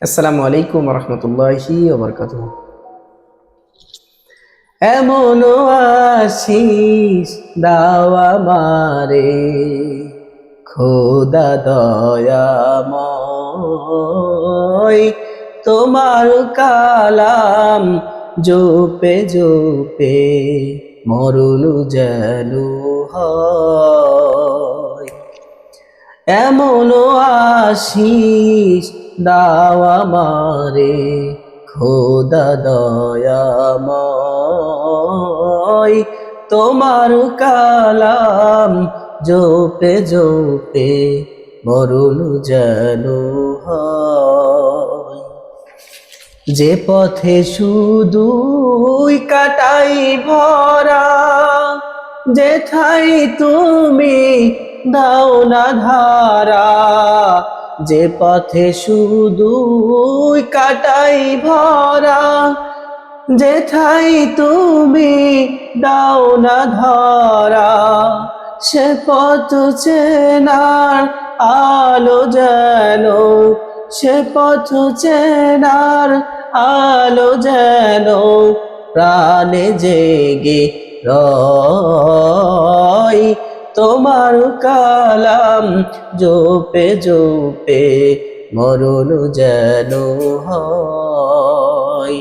আসসালামু আলাইকুম রহমতুল্লাহি এমন আশিস দাওয়া মারে খোদা দয়াময়। তোমার কালাম জোপে জোপে মরুন যেন এমন আশিস দাওয়া মারে খোদা দয়াময় তোমার কালাম জোপে জোপে মরুন যেন যে পথে শুধুই কাটাই ভরা যেথাই তুমি দাও না ধারা যে পথে শুধু কাটাই ভরা যেথাই তুমি দাও না ধরা, সে পথ চেনার আলো যেন, সে পথ চেনার আলো যেন প্রাণে জেগে রয়। তোমার কালাম জোপে জোপে মরণ যেন হয়।